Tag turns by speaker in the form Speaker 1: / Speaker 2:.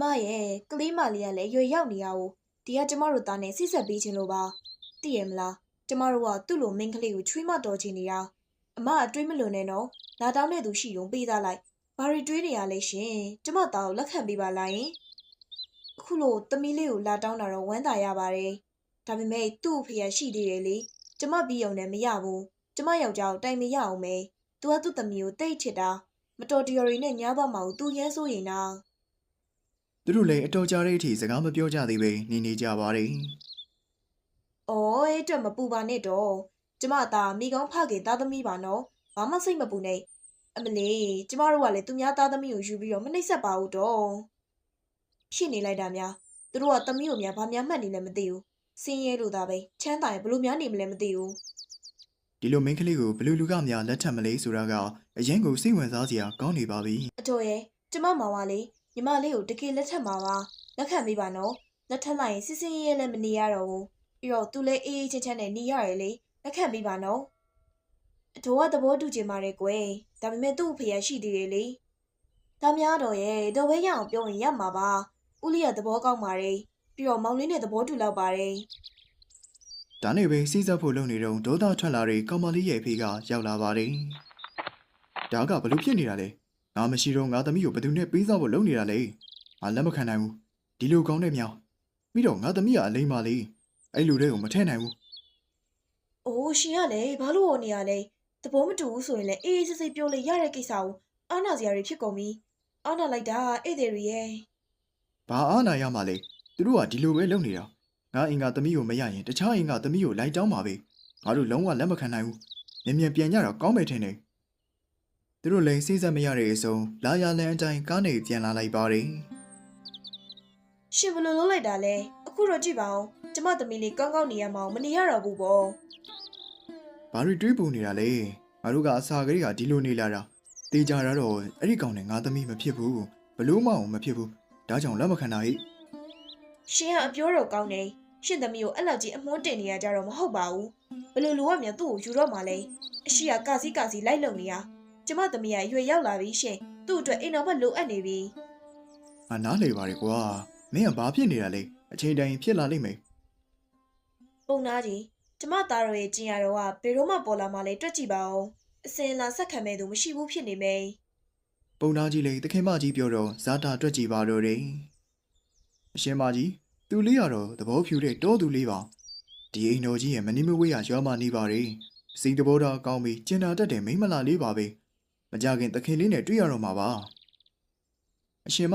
Speaker 1: မရဲ့ကလေးမလေးကလည်းရွယ်ရောက်နေရအောင်ဒီကကျမတို့သားနဲ့စိဆက်ပေးခြင်းလို့ပါသိရမလားကျမတို့ကသူ့လိုမင်းကလေးကိုချွေးမတော်ချင်နေတာအမအတွေးမလွန်နဲ့နော်လာတောင်းတဲ့သူရှိုံပေးသားလိုက်ဘာရီတွေးနေရလဲရှင်ကျမသားကိုလက်ခံပေးပါလားယင်အခုလိုသမီးလေးကိုလာတောင်းတာတော့ဝမ်းသာရပါတယ်ဒါပေမဲ့သူ့အဖေရရှိသေးတယ်လေကျမပြီးုံနဲ့မရဘူးကျမယောက်ျားကိုတိုင်မရအောင်မယ်သူကသူ့သမီးကိုတိတ်ချစ်တာမတော်တရော်ရီနဲ့ညားသွားမှာကိုသူရမ်းဆိုရင်တော့
Speaker 2: သူတို့လည်းအတော်ကြာတဲ့အထိစကားမပြောကြသေးပဲနေနေကြပါတယ်။
Speaker 1: အော်အဲ့အတွက်မပူပါနဲ့တော့။ကျမသားမိကောင်းဖခင်သားသမီးပါနော်။ဘာမှစိတ်မပူနဲ့။အမလေးကျမတို့ကလည်းသူများသားသမီးကိုယူပြီးတော့မနှိပ်စက်ပါဘူးတော့။ဖြစ်နေလိုက်တာများသူတို့ကသမီးကိုများဘာများမှတ်နေလဲမသိဘူး။စင်းရဲလို့သာပဲချမ်းသာရင်ဘလို့များနေမလဲမသိဘူး
Speaker 2: ဒီလိုမင်းကလေးကိုဘယ်လူလူကများလက်ထပ်မလဲဆိုတာကအရင်ကစိတ်ဝင်စားစရာကောင်းနေပါပြီ။
Speaker 1: အတော်ရဲ့ကျမမောင်ကလေ ညီမလေးကိုတကယ်လက်ထပ်မှာပါ။လက်ခံပေးပါနော်။လက်ထပ်လိုက်ရင်စစ်စင်းရဲရဲလည်းမနေရတော့ဘူး။ပြီးတော့သူလည်းအေးအေးချမ်းချမ်းနဲ့နေရတယ်လေ။လက်ခံပေးပါနော်။အတော်ကသဘောတူချင်ပါတယ်ကွယ်ဒါပေမဲ့သူ့အဖေရရှိသေးတယ်လေဒါများတော့ရဲ့တော့ပဲရအောင်ပြောရင်ရမှာပါဦးလေးကသဘောကောင်းပါတယ်ပြီးတော့မောင်လေးနဲ့သဘောတူလောက်ပါတယ်
Speaker 2: ဒါနဲ့ပဲစိစက်ဖို့လုပ်နေတော့ဒေါသထွက်လာတဲ့ကောင်မလေးရဲ့အဖေကရောက်လာပါတယ်ဒါကဘလို့ဖြစ်နေတာလဲ ငါမရှိတော့ငါသမီးကိုဘယ်သူနဲ့ပေးစားဖို့လုပ်နေတာလဲငါလက်မခံနိုင်ဘူးဒီလိုကောင်းတဲ့မြောင်ပြီးတော့ငါသမီးကအလိမ့်ပါလေအဲ့လူတွေကိုမထည့်နိုင်ဘူး
Speaker 1: အိုးရှင်ကလည်းဘာလို့ဟောနေရလဲသဘောမတူဘူးဆိုရင်လည်းအေးအေးဆေးဆေးပြောလို့ရတဲ့ကိစ္စကိုအာနာစရာတွေဖြစ်ကုန်ပြီအာနာလိုက်တာဧည့်သည်တွေရဲ့
Speaker 2: ဘာအားနာရမှာလဲသူတို့ကဒီလိုပဲလုပ်နေတာငါအင်္ဂါသမီးကိုမရရင်တခြားအင်္ဂါသမီးကိုလိုက်တောင်းပါပဲငါတို့လုံးဝလက်မခံနိုင်ဘူးမြင်မြန်ပြန်ကြတော့ကောင်းမယ်ထင်တယ် သူတို့လည်းစိစက်မရတဲ့အစုံလာရလန်အတိုင်းကားနေပြန်လာလိုက်ပါတယ်
Speaker 1: ရှင်ဘယ်လိုလုပ်လိုက်တာလဲအခုတော့ကြည့်ပါဦးကျမသမီးလေးကောင်းကောင်းနေရမအောင်မနေရတော့ဘူးပေါ့
Speaker 2: ဘာတွေတွေးပူနေတာလဲငါတို့ကအစာကလေးကဒီလိုနေလာတာတေးကြတာတော့အဲ့ဒီကောင်နဲ့ငါသမီးမဖြစ်ဘူးဘလို့မအောင်မဖြစ်ဘူးဒါကြောင့်လက်မခံတာဟိ
Speaker 1: ရှင်ကအပြောတော့ကောင်းတယ်ရှင်သမီးကိုအဲ့လောက်ကြီးအမွှန်းတင်နေရကြတော့မဟုတ်ပါဘူးဘယ်လိုလိုကမြန်သူ့ကိုယူတော့မှလဲအရှိကကာစီကာစီလိုက်လုံနေရ ကျမသမီးကရွယ်ရောက်လာပြီရှင်သူ့အတွက်အိမ်တော်ဘက်လိုအပ်နေပြီ
Speaker 2: ငါနားလေပါလေကွာမင်းကဘာဖြစ်နေတာလဲအချိန်တိုင်းဖြစ်လာလိမ့်မယ်
Speaker 1: ပုံနာကြီးကျမသားတော်ရဲ့ကျင်ရတော့ကဘယ်တော့မှပေါ်လာမှလဲတွက်ကြည့်ပါဦးအစင်လာဆက်ခံမဲ့သူမရှိဘူးဖြစ်နေမယ်
Speaker 2: ပုံသားကြီးလေတခင်မကြီးပြောတော့ဇာတာတွက်ကြည့်ပါတော့တယ်အရှင်မကြီးသူလေးရတော့သဘောဖြူတဲ့တောသူလေးပါဒီအိမ်တော်ကြီးရဲ့မနီမဝေးရရွာမနေပါလေစိတ်တဘောထားကောင်းပြီးကျင်နာတတ်တဲ့မိန်းမလာလေးပါပဲ မကြခင်တခင်လေးနဲ့တွေ့ရတော့မှာပါအရှင်မ